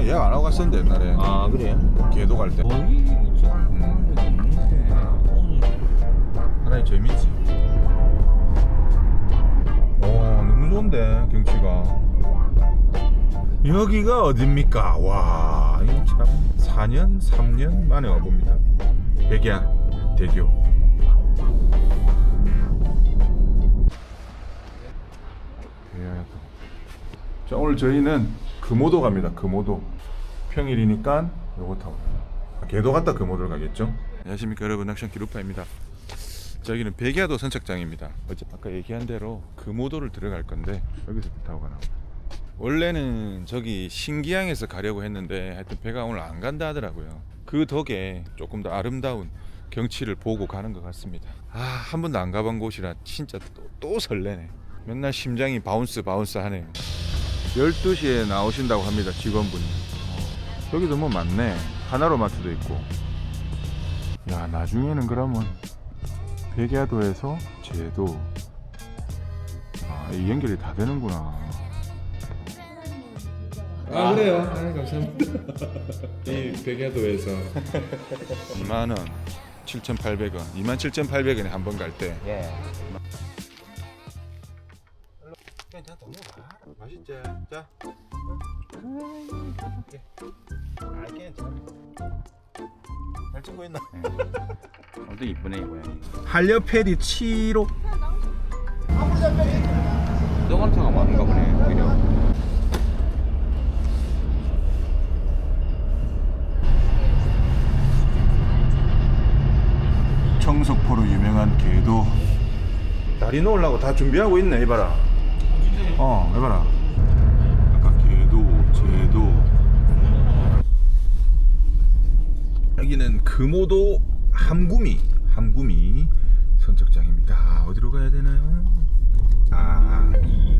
나 예약 안 하고 갔었는데 옛날에 아 그래요? 개도 갈 때. 거기 음. 하나님 재밌지. 오 너무 좋은데 경치가. 여기가 어딥니까? 와 이거 참 4년 3년 만에 와봅니다. 백야 대교. 백야도. 자 오늘 저희는 금오도 갑니다. 금오도 평일이니까 요거 타고 아, 개도 갔다 금오도를 가겠죠. 안녕하십니까 여러분 낚시한 기루파입니다. 저기는 백야도 선착장입니다. 어제 아까 얘기한 대로 금오도를 들어갈 건데 여기서 배 타고 가나. 원래는 저기 신기항에서 가려고 했는데 하여튼 배가 오늘 안 간다 하더라고요. 그 덕에 조금 더 아름다운 경치를 보고 가는 것 같습니다. 아, 한 번도 안 가본 곳이라 진짜 또, 또 설레네. 맨날 심장이 바운스 바운스 하네요. 12시에 나오신다고 합니다, 직원분이. 어, 여기도 뭐 많네. 하나로마트도 있고. 야, 나중에는 그러면 백야도에서 제도. 아, 이 연결이 다 되는구나. 아 그래요? 아 감사합니다. 이 백야도에서 2만 원, 7,800원, 2만 7,800원에 한 번 갈 때. 예. 맛있지? 자. 알게 잘 찍고 있나? 엄청 이쁘네 이 고양이. 한려페리 7호. 저건차가 많은가 보네 오히려. 청석포로 유명한 개도. 다리 놓으려고 다 준비하고 있네 이봐라. 어 이봐라. 아까 개도, 제도. 여기는 금오도 함구미, 함구미 선착장입니다. 어디로 가야 되나요? 아,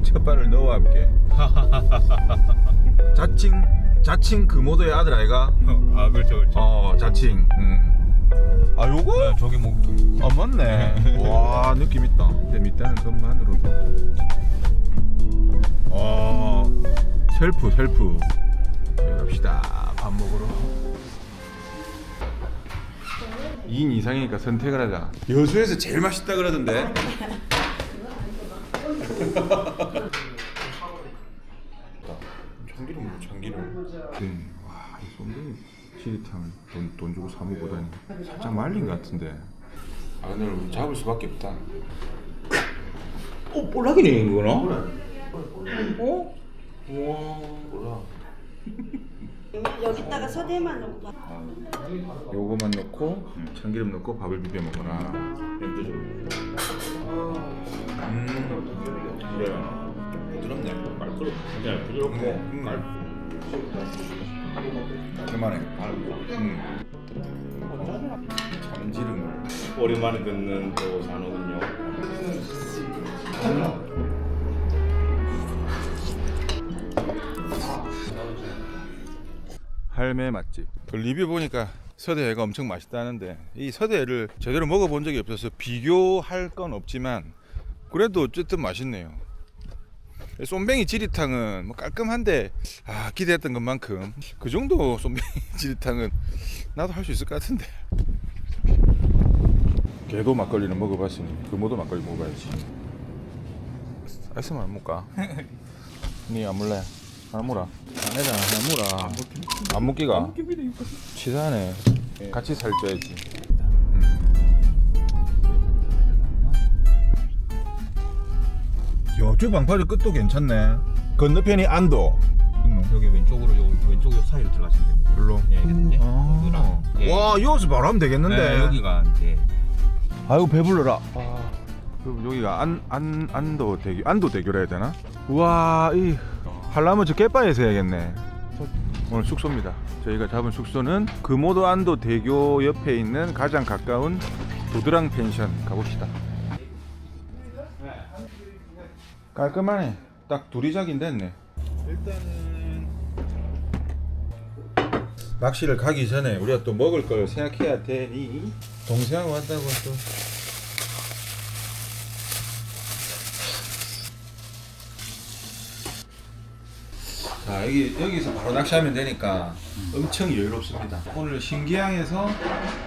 첫 발을 너와 함께. 자칭, 자칭 금오도의 아들 아이가? 아 그렇죠 그렇죠. 어, 자칭. 음. 아, 요거? 네, 저기 뭐 아 맞네. 와 느낌 있다. 근데 밑단은 것만으로도. 어 셀프 셀프. 여기 갑시다. 밥 먹으러. 2인 이상이니까 선택을 하자. 여수에서 제일 맛있다 그러던데. 참기름 뭐 참기름. 네. 와이 솜둥이 치리탕을 돈, 돈 주고 사 먹보다니 살짝 말린 것 같은데. 아 근데 우리 잡을 수밖에 없다. 어 볼락이네 이거는. 어? 우와. 몰라. 여기다가 서대만 넣고 봐. 요거만 넣고 참기름 넣고 밥을 비벼 먹거나. 음. 그래. 부드럽네. 말그럽. 그냥 부드럽고 음. 말. 그만해. 음. 참지름을. 오랜만에 듣는 또 단어군요. 할매 맛집. 그 리뷰 보니까 서대회가 엄청 맛있다는데 이 서대회를 제대로 먹어본 적이 없어서 비교할 건 없지만 그래도 어쨌든 맛있네요. 쏨뱅이 지리탕은 뭐 깔끔한데 아 기대했던 것만큼 그 정도 쏨뱅이 지리탕은 나도 할 수 있을 것 같은데. 개도 막걸리는 먹어봤으니 금오도 막걸리 먹어봐야지. 아이스만 안 먹까? 니안 물래? 안 물어. 안 해라, 안 먹기가. 치사하네. 같이 살쪄야지. 야, 저 방파제 끝도 괜찮네. 건너편이 안도. 여기 왼쪽으로 요 왼쪽 요 사이로 들어가시면 됩니다. 별로. 예, 예. 아. 예. 와, 여기서 바로 하면 되겠는데. 네, 여기가 이제 아이고 배불러라. 그럼 여기가 안, 안, 안도 대교, 안도 대교라 해야 되나? 우와, 이, 하려면 저 깻바에서 해야겠네. 오늘 숙소입니다. 저희가 잡은 숙소는 금오도 안도 대교 옆에 있는 가장 가까운 도드랑 펜션 가봅시다. 깔끔하네. 딱 둘이 자긴 됐네. 일단은 낚시를 가기 전에 우리가 또 먹을 걸 생각해야 되니 동생하고 왔다고 또 자 여기 여기서 바로 낚시하면 되니까 엄청 여유롭습니다. 오늘 신기항에서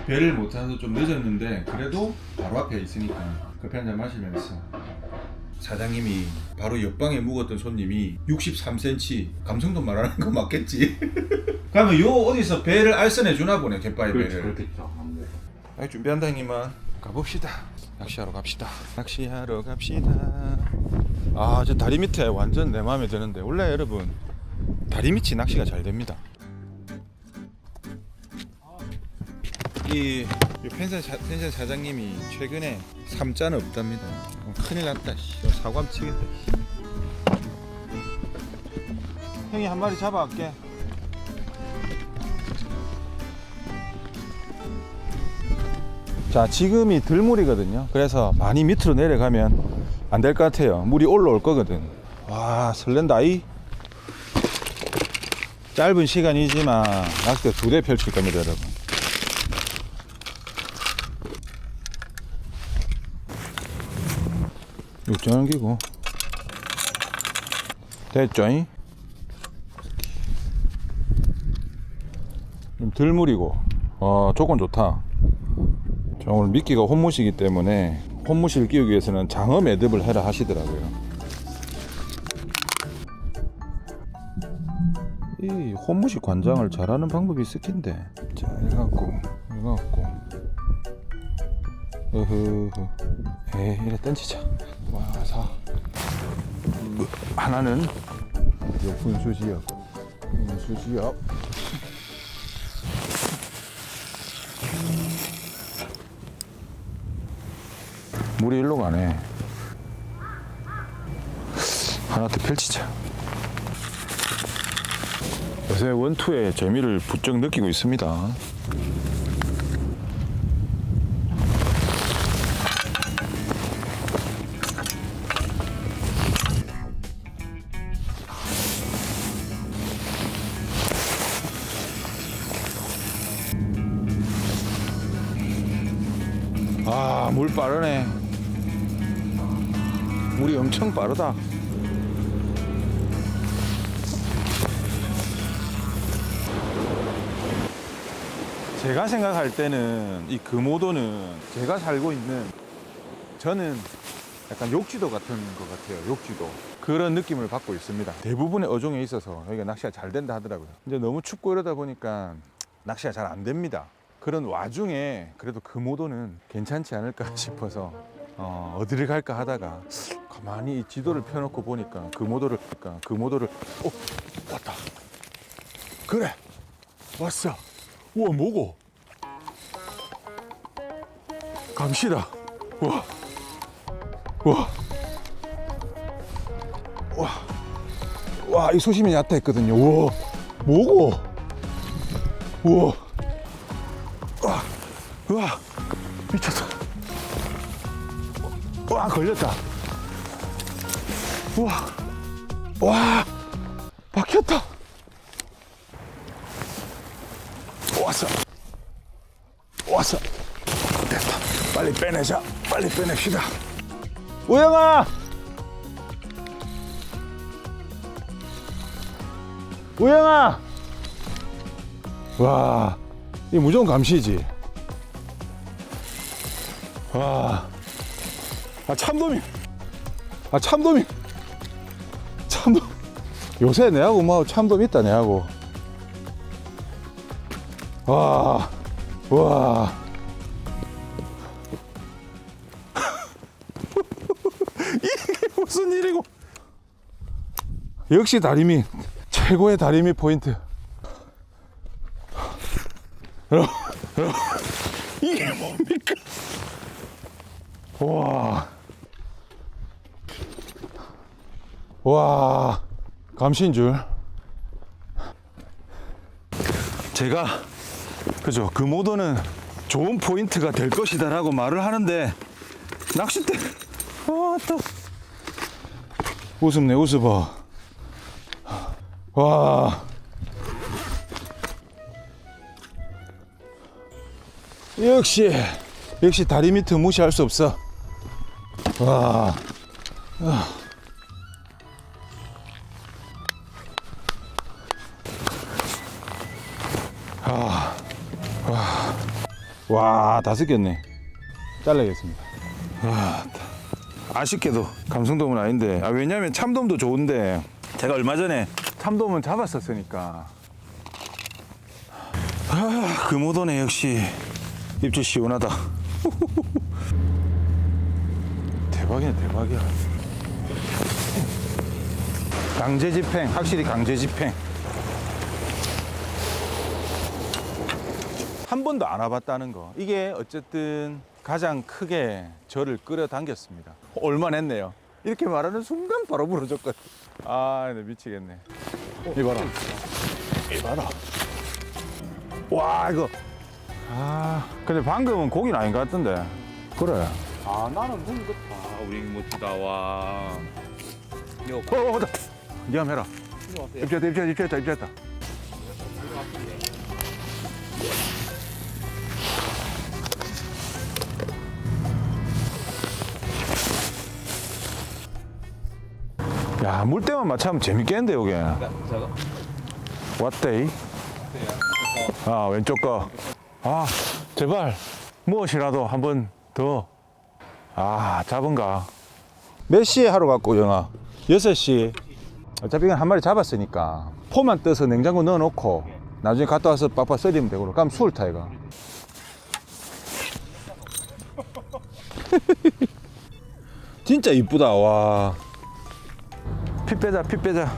배를 못 타서 좀 늦었는데 그래도 바로 앞에 있으니까 커피 한 잔 마시면서 사장님이 바로 옆방에 묵었던 손님이 63cm 감성도 말하는 거 맞겠지? 그러면 요 어디서 배를 알선해 주나 보네 갯바위 배를. 그렇겠죠. 아무래도. 아, 준비한다 형님아 가봅시다 낚시하러 갑시다 낚시하러 갑시다 아 저 다리 밑에 완전 내 마음에 드는데 원래 여러분 다리 밑이 낚시가 잘 됩니다. 이, 이 펜션, 사, 펜션 사장님이 최근에 삼자는 없답니다. 어, 큰일 났다 씨. 이거 사과함 치겠다 씨. 형이 한 마리 잡아갈게. 자 지금이 들물이거든요. 그래서 많이 밑으로 내려가면 안 될 것 같아요. 물이 올라올 거거든. 와 설렌다 이 짧은 시간이지만 낚싯대 두 대 펼칠 겁니다 여러분. 육전기고 됐죠잉. 좀 들물이고. 어 조건 좋다. 자, 오늘 미끼가 혼무시기 때문에 혼무시를 끼우기 위해서는 장어 매듭을 해라 하시더라고요. 이 혼무시 관장을 잘하는 방법이 있을 텐데. 자, 이래갖고, 이래갖고. 으흐흐. 에이, 이래 던지자. 와사. 하나는 요 분수지역. 분수지역. 물이 일로 가네. 하나 더 펼치자. 요새 원투의 재미를 부쩍 느끼고 있습니다. 아, 물 빠르네. 물이 엄청 빠르다. 제가 생각할 때는 이 금오도는 제가 살고 있는 저는 약간 욕지도 같은 것 같아요. 욕지도. 그런 느낌을 받고 있습니다. 대부분의 어종에 있어서 여기가 낚시가 잘 된다 하더라고요. 근데 너무 춥고 이러다 보니까 낚시가 잘 안 됩니다. 그런 와중에 그래도 금오도는 괜찮지 않을까 싶어서 어, 어디를 갈까 하다가 가만히 이 지도를 펴놓고 보니까 금오도를 그러니까 금오도를 어 왔다 그래 왔어 우와 뭐고? 감시다. 우와. 우와. 와, 와, 이 소심이 얕다 했거든요. 우와, 뭐고? 우와, 와, 우와, 미쳤다. 와, 걸렸다. 우와, 와, 박혔다. 왔어. 왔어. 됐다. 빨리 빼내자. 빨리 빼냅시다. 우영아! 우영아! 와, 이 무조건 감시지. 와, 아 참돔이, 아 참돔이, 참돔. 요새 내하고 뭐 참돔 있다 내하고. 와, 와. 이게 무슨 일이고? 역시 다리미 최고의 다리미 포인트. 이게 뭡니까? 와, 와, 감시인 줄. 제가 그죠 그 모도는 좋은 포인트가 될 것이다라고 말을 하는데 낚싯대 아또 웃음네 웃어봐. 와. 역시, 역시 다리 밑에 무시할 수 없어. 와. 아. 와 다섯 개네. 잘라야겠습니다. 아, 아쉽게도 감성돔은 아닌데. 아, 왜냐면 참돔도 좋은데. 제가 얼마 전에 참돔은 잡았었으니까. 아 금오도네 역시 입질 시원하다. 대박이네 대박이야. 강제 집행 확실히 강제 집행 한 번도 안 와봤다는 거. 이게 어쨌든 가장 크게 저를 끌어당겼습니다. 올만했네요? 이렇게 말하는 순간 바로 부러졌거든. 아 네, 미치겠네. 이 봐라. 이 봐라. 와 이거. 아 근데 방금은 고기는 아닌 것 같던데. 그래. 아 나는 너무 좋다. 우리 멋지다 와. 이거 어, 어, 나. 니가 해라. 입질했다 입질했다 입질했다 입질했다 야 물때만 맞추면 재밌겠는데 저거 왔대 아 왼쪽 거 아 제발. 무엇이라도 한 번 더. 아 잡은가? 몇 시에 하러 갔고 영아? 6시. 어차피 이건 한 마리 잡았으니까. 포만 떠서 냉장고 넣어놓고 나중에 갔다 와서 빡빡 썰이면 되고. 그럼 수울 타 이거. 진짜 이쁘다 와 피 빼자 피 빼자.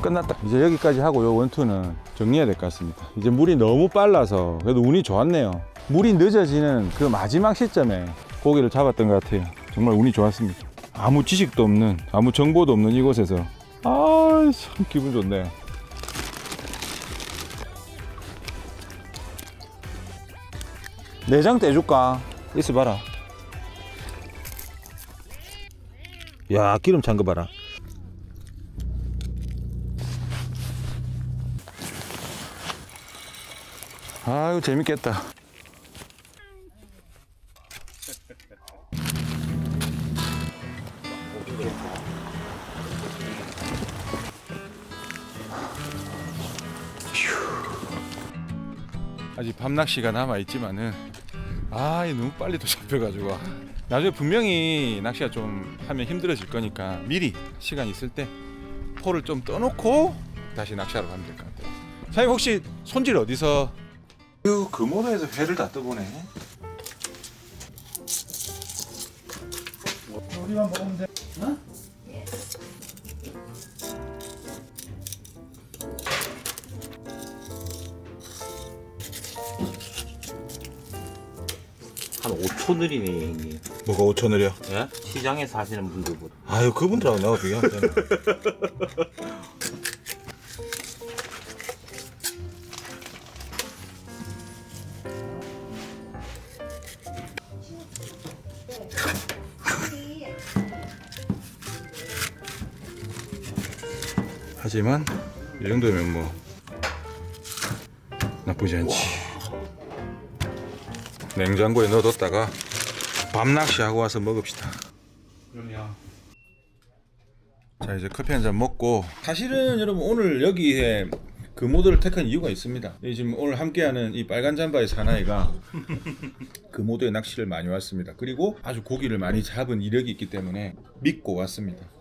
끝났다. 이제 여기까지 하고 요 원투는 정리해야 될 것 같습니다. 이제 물이 너무 빨라서 그래도 운이 좋았네요. 물이 늦어지는 그 마지막 시점에 고기를 잡았던 것 같아요. 정말 운이 좋았습니다. 아무 지식도 없는 아무 정보도 없는 이곳에서. 아참 기분 좋네. 내장 떼줄까? 있어봐라. 야 기름 찬 거 봐라 아유 재밌겠다 아직 밤낚시가 남아 있지만은 아, 이 너무 빨리 또 잡혀가지고 나중에 분명히 낚시가 좀 하면 힘들어질 거니까 미리 시간 있을 때 포를 좀 떠놓고 다시 낚시하러 가면 될 것 같아요. 사장님 혹시 손질 어디서? 그 금오도에서 회를 다 떠보네. 우리만 먹으면 돼. 한 5초 느리네 형님. 뭐가 5천 원이야? 예? 시장에서 하시는 분들보다. 아유 그분들하고 내가 비교하면 되나? 하지만 이 정도면 뭐 나쁘지 않지. 냉장고에 넣어뒀다가 밤 낚시하고 와서 먹읍시다. 그럼요. 자 이제 커피 한 잔 먹고 사실은 여러분 오늘 여기에 그 모드를 택한 이유가 있습니다 이 지금 오늘 함께하는 이 빨간 잠바의 사나이가 그 모드에 낚시를 많이 왔습니다 그리고 아주 고기를 많이 잡은 이력이 있기 때문에 믿고 왔습니다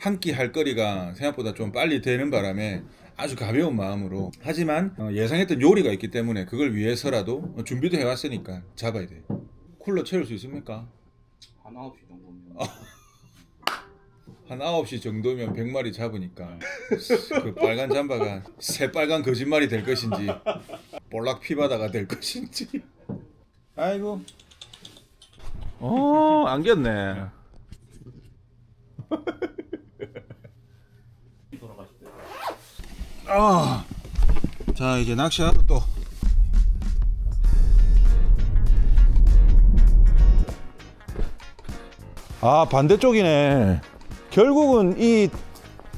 한 끼 할 거리가 생각보다 좀 빨리 되는 바람에 아주 가벼운 마음으로 하지만 어, 예상했던 요리가 있기 때문에 그걸 위해서라도 준비도 해왔으니까 잡아야 돼요 쿨러 채울 수 있습니까? 한 9시 정도면. 한 9시 정도면 100마리 잡으니까 그 빨간 잠바가 새빨간 거짓말이 될 것인지 볼락 피바다가 될 것인지. 아이고. 어 안겼네 아, 자 이제 낚시하러 또 아 반대쪽이네 결국은 이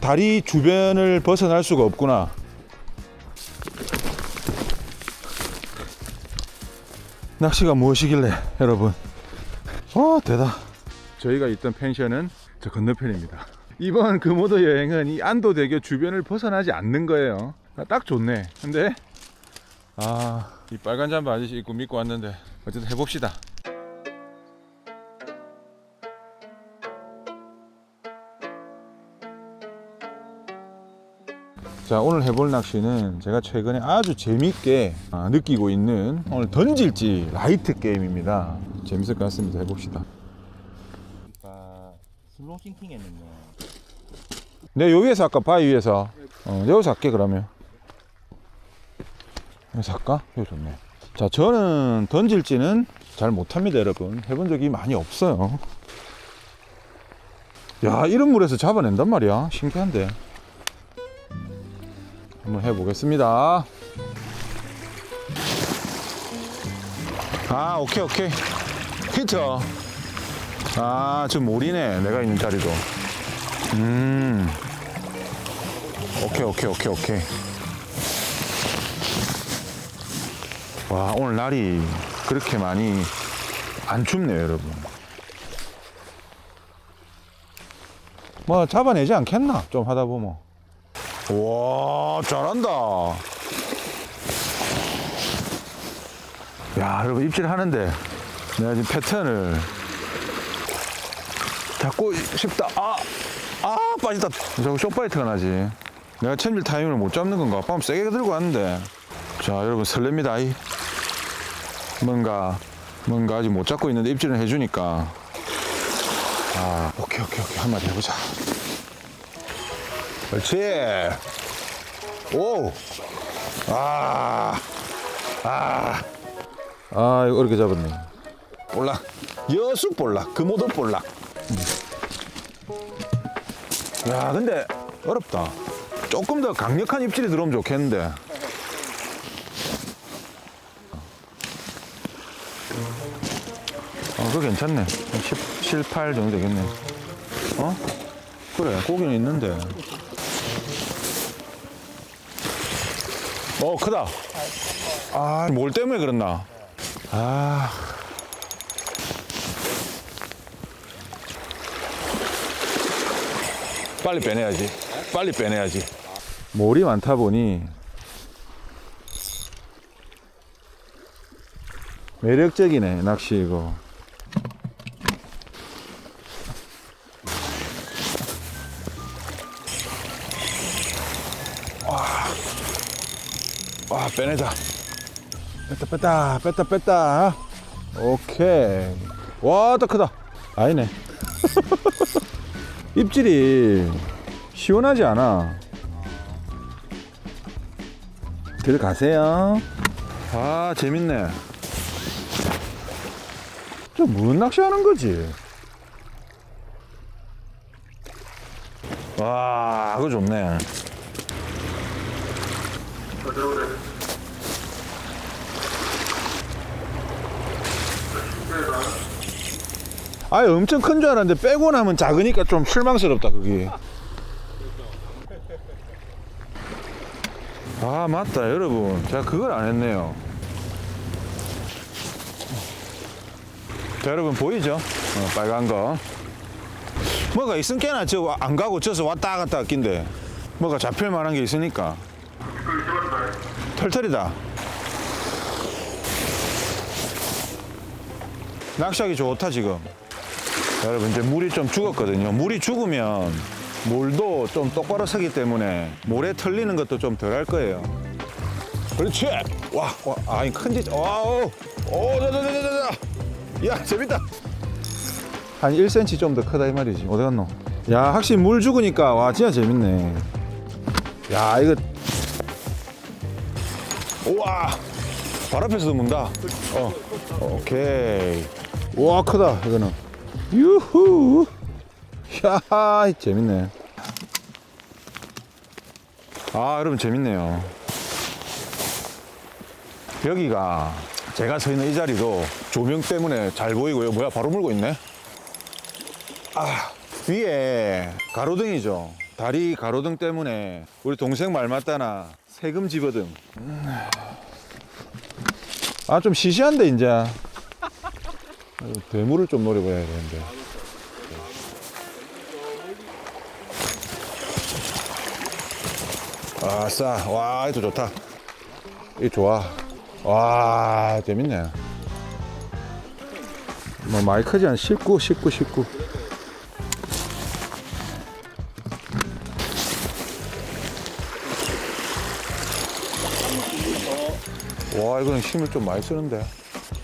다리 주변을 벗어날 수가 없구나. 낚시가 무엇이길래 여러분? 와 대다. 저희가 있던 펜션은 저 건너편입니다. 이번 금오도 여행은 이 안도대교 주변을 벗어나지 않는 거예요. 아, 딱 좋네. 근데 아 이 빨간 잠바 아저씨 입고 믿고 왔는데 어쨌든 해봅시다. 자 오늘 해볼 낚시는 제가 최근에 아주 재밌게 아, 느끼고 있는 오늘 던질지 라이트 게임입니다. 재밌을 것 같습니다. 해봅시다. 그러니까 슬로우 싱킹 했는데 내 위에서 할까? 바위 위에서. 어, 여기서 할게 그러면. 여기서 할까? 여기 좋네. 자, 저는 던질지는 잘 못합니다, 여러분. 해본 적이 많이 없어요. 야, 이런 물에서 잡아낸단 말이야. 신기한데. 한번 해보겠습니다. 아, 오케이, 오케이. 히트. 아, 저 몰이네. 내가 있는 자리도. 음. 오케이, 오케이, 오케이, 오케이. 와, 오늘 날이 그렇게 많이 안 춥네요, 여러분. 뭐, 잡아내지 않겠나? 좀 하다 보면. 와, 잘한다. 야, 여러분, 입질 하는데 내가 지금 패턴을 잡고 싶다. 아, 아, 빠졌다. 자꾸 쇼파이트가 나지. 내가 챔질 타이밍을 못 잡는 건가? 밤 세게 들고 왔는데. 자, 여러분 설렙니다. 이. 뭔가, 뭔가 아직 못 잡고 있는데 입질은 해주니까. 아, 오케이, 오케이, 오케이. 한 마디 해보자. 그렇지. 오. 아. 아. 아, 이거 어렵게 잡았네. 볼락. 여수 볼락. 금오도 볼락. 야, 근데 어렵다. 조금 더 강력한 입질이 들어오면 좋겠는데. 어, 그거 괜찮네. 한 10, 7, 8 정도 되겠네. 어? 그래, 고기는 있는데. 어, 크다. 아, 뭘 때문에 그랬나? 아. 빨리 빼내야지. 빨리 빼내야지. 몰이 많다 보니 매력적이네 낚시 이거. 와, 와 빼내자. 뺐다 뺐다 뺐다 뺐다. 오케이. 와, 더 크다. 아니네. 입질이 시원하지 않아. 들어가세요. 아, 재밌네. 저 무슨 낚시 하는 거지? 와, 그거 좋네. 아예 엄청 큰 줄 알았는데 빼고 나면 작으니까 좀 실망스럽다 그게. 아 맞다 여러분. 제가 그걸 안 했네요. 자 여러분 보이죠? 어, 빨간 거. 뭐가 있으니까 저 안 가고 저서 왔다 갔다 낀데 뭐가 잡힐 만한 게 있으니까. 털털이다. 낚시하기 좋다 지금 여러분 이제 물이 좀 죽었거든요. 물이 죽으면 물도 좀 똑바로 서기 때문에 모래 털리는 것도 좀 덜 할 거예요. 그렇지. 와, 와, 아이 큰 지, 와우, 오, 자자자자자. 야, 재밌다. 한 1cm 좀 더 크다 이 말이지. 어디 갔노? 야, 확실히 물 죽으니까 와 진짜 재밌네. 야, 이거 우와, 발 앞에서도 문다. 어, 오케이. 와 크다 이거는. 유후. 야, 재밌네. 아, 여러분 재밌네요. 여기가 제가 서 있는 이 자리도 조명 때문에 잘 보이고요. 뭐야, 바로 물고 있네. 아, 위에 가로등이죠. 다리 가로등 때문에 우리 동생 말 맞다나 세금 집어등. 음. 아, 좀 시시한데, 이제. 대물을 좀 노려봐야 되는데. 아싸, 와, 이거 좋다. 이 좋아. 와 재밌네. 뭐 많이 크지 않 19, 19, 19. 와 이거는 힘을 좀 많이 쓰는데.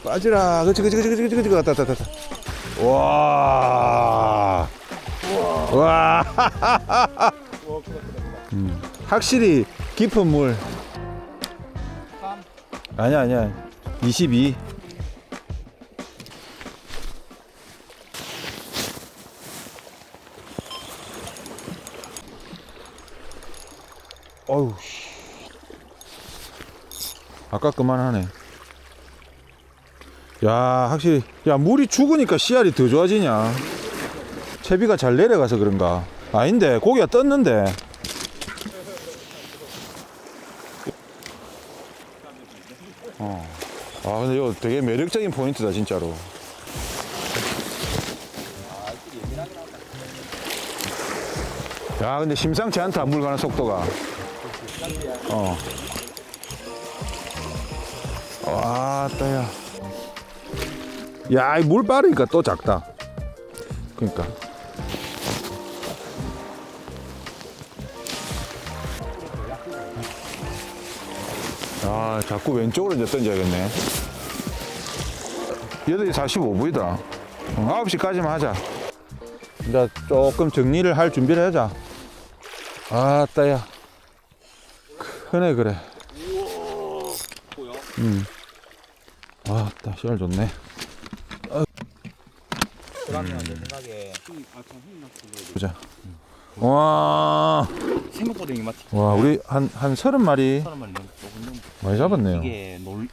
빠지라. 그치 그치 그치 그치 그치 갔다 갔다 갔다. 와. 와. 음, 확실히 깊은 물. 아니야 아니야. 22. 어우 씨. 아까 그만하네. 야 확실히 야 물이 죽으니까 씨알이 더 좋아지냐. 채비가 잘 내려가서 그런가. 아닌데 고기가 떴는데. 어. 아 근데 이거 되게 매력적인 포인트다 진짜로. 야 근데 심상치 않다 물 가는 속도가. 어. 와 따야. 야, 이물 빠르니까 또 작다. 그러니까. 아, 자꾸 왼쪽으로 이제 던져야겠네. 8시 45분이다. 9시까지만 하자. 이제 조금 정리를 할 준비를 하자. 아, 따야. 크네, 그래. 음. 아, 따, 시알 좋네. 그러면 내 생각에 보자. 와, 생각보다 이게 맞지 와, 우리 한, 한 서른 마리 사람만 너무 조금 너무 많이 잡았네요. 이게 놀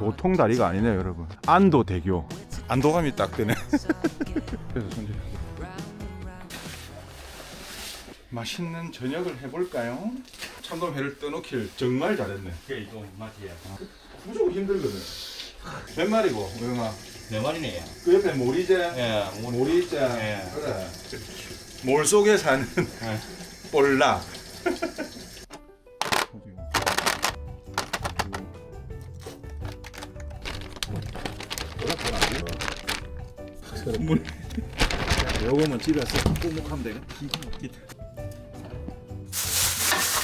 보통 다리가 아니네요, 여러분. 안도 대교. 안도감이 딱 드네. 그래서 손질. 맛있는 저녁을 해볼까요? 참돔회를 떠놓길 정말 잘했네. 그게 좀 맞지 무조건 힘들거든. 몇 마리고, 영아? 네 마리네 그 옆에 모리제, 예 뭐, 모리제. 예. 그래. 몰 속에 사는 볼락. 요거만 집에서 꾹꾹하면 되겠다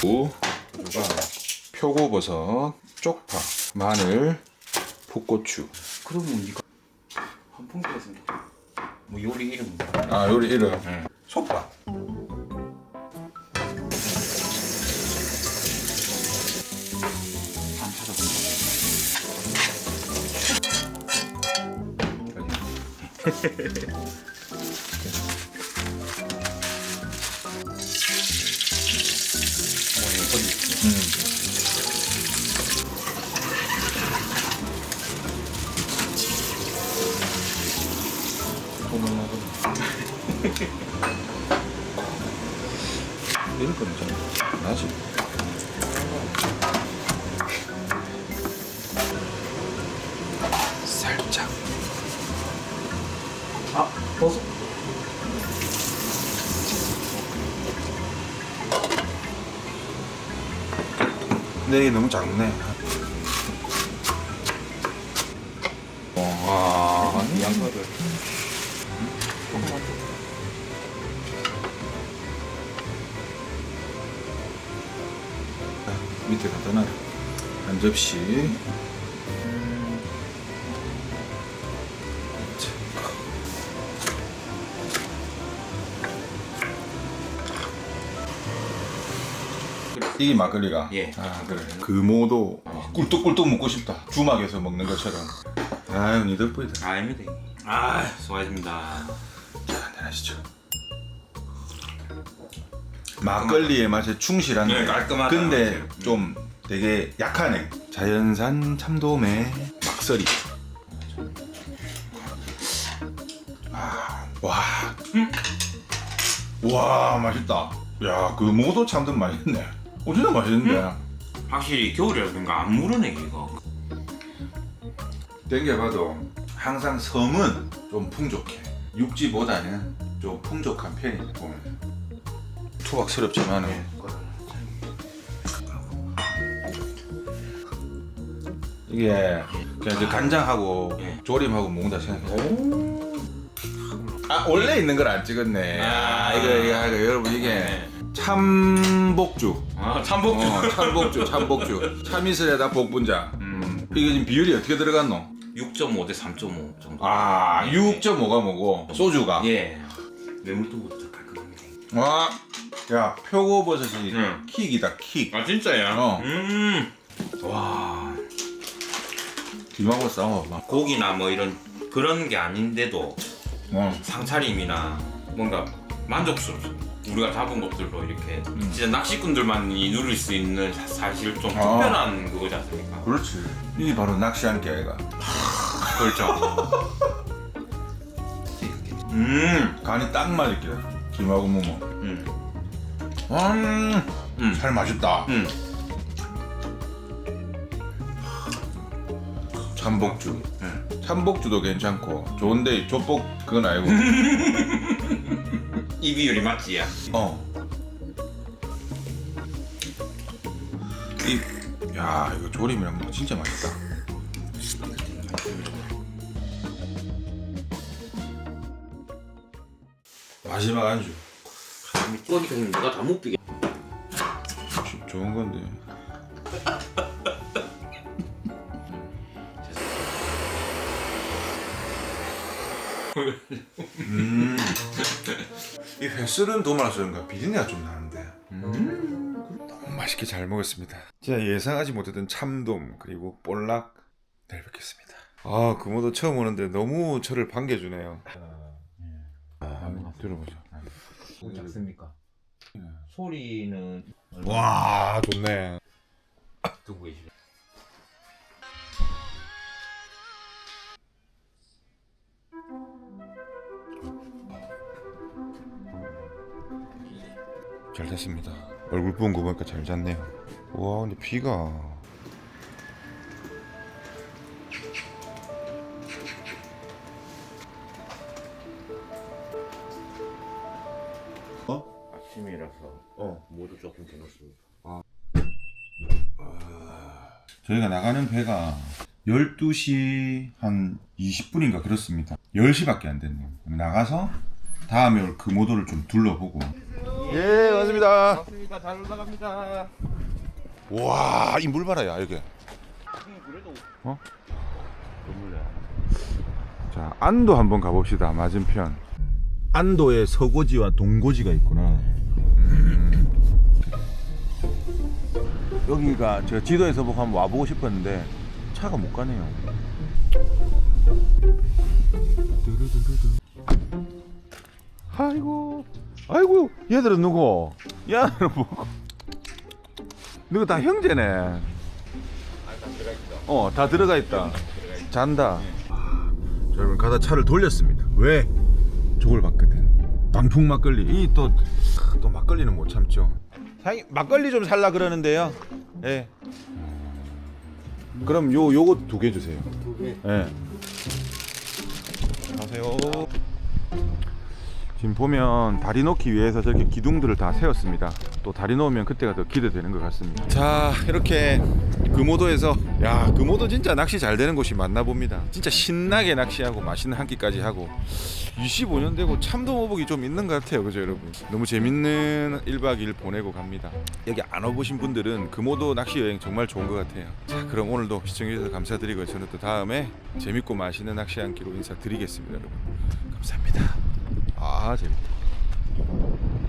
우, 누가 표고버섯, 쪽파, 마늘, 풋고추. 그러면 이거 한푼 끓였습니다. 뭐 요리 이름. 아 요리 이름. 속밥. 안 찾아본다 거 괜찮아. 나지. 살짝. 아 버섯 근데 이게 너무 작네. 와, 양파를 밑에 갖다 놔. 한 접시. 이게 막걸리가. 예. 아 그래. 금오도 꿀뚝꿀뚝 먹고 싶다. 주막에서 먹는 것처럼. 아유 니 덕분이다. 아닙니다 아 수고하셨습니다 자 한잔 하시죠. 막걸리의 맛에 충실한. 네, 깔끔하다. 근데 음. 좀 되게 약하네. 자연산 참돔의 막설이. 아, 와. 와 맛있다. 야 그 모도 참돔 맛있네. 어 진짜 맛있는데. 확실히 겨울이라 그런가 안 무르네 이거 땡겨봐도 항상 섬은 좀 풍족해. 육지보다는 좀 풍족한 편이에요 보면 투박스럽지만 은 이게 그냥 이제 간장하고 예. 조림하고 먹는다 생각해요. 아 원래 있는 걸 안 찍었네. 아, 이거 이거 이거 여러분 이게 참복주. 아 참복. 어, 참복주, 참복주. 참이슬에다 복분자. 음. 이게 지금 비율이 어떻게 들어갔노? 6.5 대 3.5 정도. 아, 6.5가 뭐고? 소주가. 예. 매물도부터 깔끔합니다. 와, 야 표고버섯이 응. 킥이다 킥. 아 진짜요? 어. 음. 와. 김하고 싸워. 막. 고기나 뭐 이런 그런 게 아닌데도 어. 상차림이나 뭔가 만족스럽습니다. 우리가 잡은 것들로 이렇게 진짜 낚시꾼들만이 누릴 수 있는 사- 사실 좀 아. 특별한 그거지 않습니까? 그렇지. 이게 바로 낚시하는 게 아이가. 그렇죠. 음, 간이 딱 맞을게. 김하고 뭐뭐. 음. 음, 음. 살 맛있다. 음. 참복주. 참복주도 괜찮고 좋은데 조복 그건 아니고. 이 비율이 맞지? 어. 이, 야 이거 조림이랑 먹 진짜 맛있다. 마지막 안주. 거기 좀 내가 다 못 비게. 조- 좋은 건데. 음. 이 회술은 도마라서인가 비린내가 좀 나는데. 너무 맛있게 잘 먹었습니다. 제가 예상하지 못했던 참돔 그리고 볼락 내일 뵙겠습니다. 아 금오도 처음 오는데 너무 저를 반겨주네요. 아, 한번 들어보죠. 작습니까? 소리는 와 좋네. 듣고 계시죠? 잘 잤습니다. 얼굴 부은 거 보니까 잘 잤네요. 와 근데 비가 아침이라서 어. 모두 조금 되었습니다. 저희가 나가는 배가 12시 한 20분인가 그렇습니다. 10시밖에 안 됐네요. 그럼 나가서 다음에 올 금오도를 좀 둘러보고. 예, 맞습니다. 맞습니다. 잘 올라갑니다. 와, 이 물 봐라야, 여기. 그래도 어? 자, 안도 한번 가봅시다. 맞은편. 안도에 서고지와 동고지가 있구나. 음. 여기가 제가 지도에서 보고 한번 와보고 싶었는데 차가 못 가네요. 아이고, 아이고, 얘들은 누구? 얘들은 뭐고? 누구 다 형제네. 어, 다 들어가 있다. 잔다. 자, 여러분 가다 차를 돌렸습니다. 왜? 저걸 봤거든. 방풍 막걸리. 이또 또 막걸리는 못 참죠. 사장님 막걸리 좀 살라 그러는데요. 예. 그럼 요 요거 두 개 주세요. 두 개. 예. 가세요. 지금 보면 다리 놓기 위해서 저렇게 기둥들을 다 세웠습니다. 또 다리 놓으면 그때가 더 기대되는 것 같습니다. 자, 이렇게 금오도에서 야, 금오도 진짜 낚시 잘 되는 곳이 맞나 봅니다. 진짜 신나게 낚시하고 맛있는 한 끼까지 하고 25년 되고 참돔 어복이 좀 있는 것 같아요. 그죠, 여러분? 너무 재밌는 1박 2일 보내고 갑니다. 여기 안 와보신 분들은 금오도 낚시 여행 정말 좋은 것 같아요. 자, 그럼 오늘도 시청해주셔서 감사드리고 저는 또 다음에 재밌고 맛있는 낚시 한 끼로 인사드리겠습니다, 여러분. 감사합니다. 아, 재밌다.